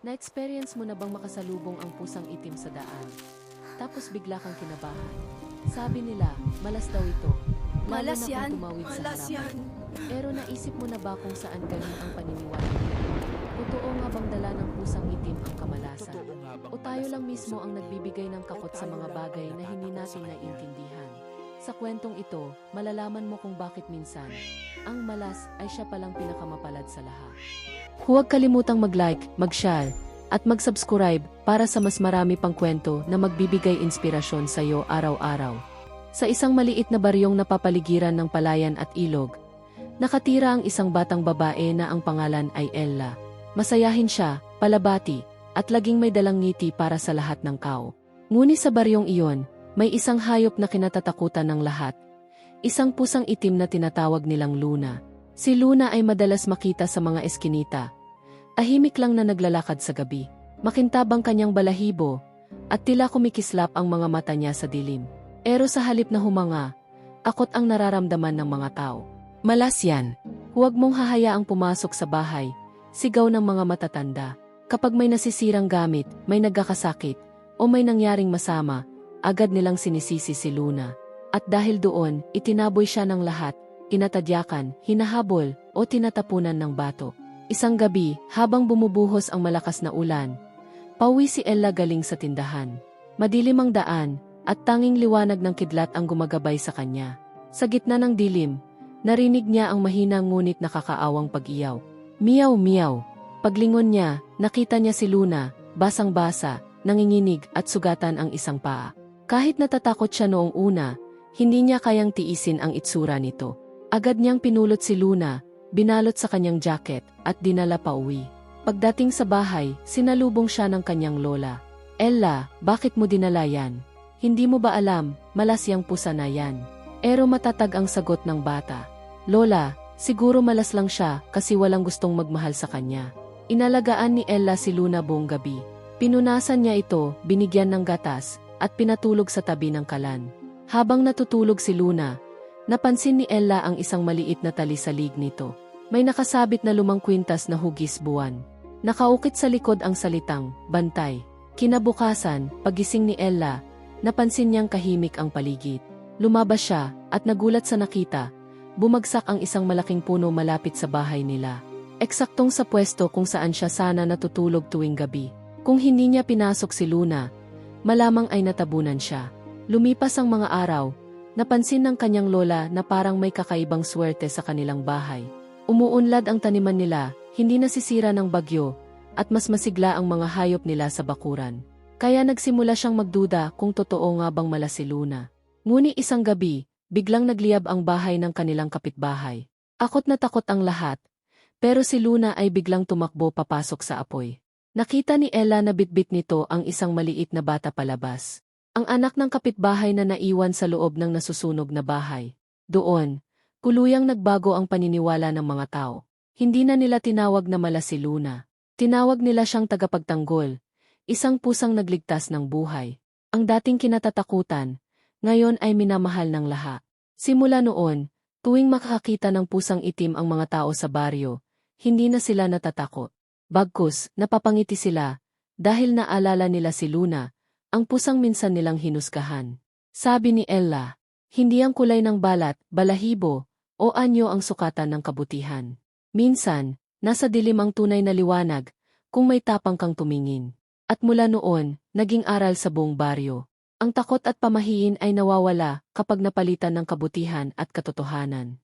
Na-experience mo na bang makasalubong ang pusang itim sa daan? Tapos bigla kang kinabahan. Sabi nila, malas daw ito. Lalo Malas na yan. tumawid sa Malas harapan. yan. Pero naisip mo na ba kung saan galing ang paniniwala nila? Totoo nga bang dala ng pusang itim ang kamalasan? O tayo lang ang mismo ang nagbibigay ng kakot sa mga bagay na hindi natin sa naiintindihan? Sa kwentong ito, malalaman mo kung bakit minsan, ang malas ay siya palang pinakamapalad sa lahat. Huwag kalimutang mag-like, mag-share, at mag-subscribe para sa mas marami pang kwento na magbibigay inspirasyon sa iyo araw-araw. Sa isang maliit na baryong napapaligiran ng palayan at ilog, nakatira ang isang batang babae na ang pangalan ay Ella. Masayahin siya, palabati, at laging may dalang ngiti para sa lahat ng kao. Ngunit sa baryong iyon, may isang hayop na kinatatakutan ng lahat. Isang pusang itim na tinatawag nilang Luna. Si Luna ay madalas makita sa mga eskinita. Ahimik lang na naglalakad sa gabi. Makintabang kanyang balahibo, at tila kumikislap ang mga mata niya sa dilim. Pero sa halip na humanga, akot ang nararamdaman ng mga tao. Malas yan. Huwag mong hahayaang pumasok sa bahay. Sigaw ng mga matatanda. Kapag may nasisirang gamit, may nagkakasakit, o may nangyaring masama, agad nilang sinisisi si Luna. At dahil doon, itinaboy siya ng lahat, tinatadyakan, hinahabol, o tinatapunan ng bato. Isang gabi, habang bumubuhos ang malakas na ulan, pauwi si Ella galing sa tindahan. Madilim ang daan, at tanging liwanag ng kidlat ang gumagabay sa kanya. Sa gitna ng dilim, narinig niya ang mahina ngunit nakakaawang pag-iyaw. Miyaw miyaw. Paglingon niya, nakita niya si Luna, basang-basa, nanginginig at sugatan ang isang paa. Kahit natatakot siya noong una, hindi niya kayang tiisin ang itsura nito. Agad niyang pinulot si Luna, binalot sa kanyang jacket, at dinala pa uwi. Pagdating sa bahay, sinalubong siya ng kanyang lola. Ella, bakit mo dinala yan? Hindi mo ba alam, malas yang pusa na yan. Pero matatag ang sagot ng bata. Lola, siguro malas lang siya kasi walang gustong magmahal sa kanya. Inalagaan ni Ella si Luna buong gabi. Pinunasan niya ito, binigyan ng gatas, at pinatulog sa tabi ng kalan. Habang natutulog si Luna, napansin ni Ella ang isang maliit na tali sa lig nito. May nakasabit na lumang kwintas na hugis buwan. Nakaukit sa likod ang salitang, bantay. Kinabukasan, pagising ni Ella, napansin niyang kahimik ang paligid. Lumabas siya, at nagulat sa nakita, bumagsak ang isang malaking puno malapit sa bahay nila. Eksaktong sa pwesto kung saan siya sana natutulog tuwing gabi. Kung hindi niya pinasok si Luna, malamang ay natabunan siya. Lumipas ang mga araw, napansin ng kanyang lola na parang may kakaibang swerte sa kanilang bahay. Umuunlad ang taniman nila, hindi nasisira ng bagyo, at mas masigla ang mga hayop nila sa bakuran. Kaya nagsimula siyang magduda kung totoo nga bang mala si Luna. Ngunit isang gabi, biglang nagliyab ang bahay ng kanilang kapitbahay. Akot na takot ang lahat, pero si Luna ay biglang tumakbo papasok sa apoy. Nakita ni Ella na bitbit nito ang isang maliit na bata palabas. Ang anak ng kapitbahay na naiwan sa loob ng nasusunog na bahay. Doon, kuluyang nagbago ang paniniwala ng mga tao. Hindi na nila tinawag na mala si Luna. Tinawag nila siyang tagapagtanggol, isang pusang nagligtas ng buhay. Ang dating kinatatakutan, ngayon ay minamahal ng lahat. Simula noon, tuwing makakakita ng pusang itim ang mga tao sa baryo, hindi na sila natatakot. Bagkus, napapangiti sila, dahil naalala nila si Luna, ang pusang minsan nilang hinusgahan. Sabi ni Ella, hindi ang kulay ng balat, balahibo, o anyo ang sukatan ng kabutihan. Minsan, nasa dilim ang tunay na liwanag, kung may tapang kang tumingin. At mula noon, naging aral sa buong baryo. Ang takot at pamahiin ay nawawala kapag napalitan ng kabutihan at katotohanan.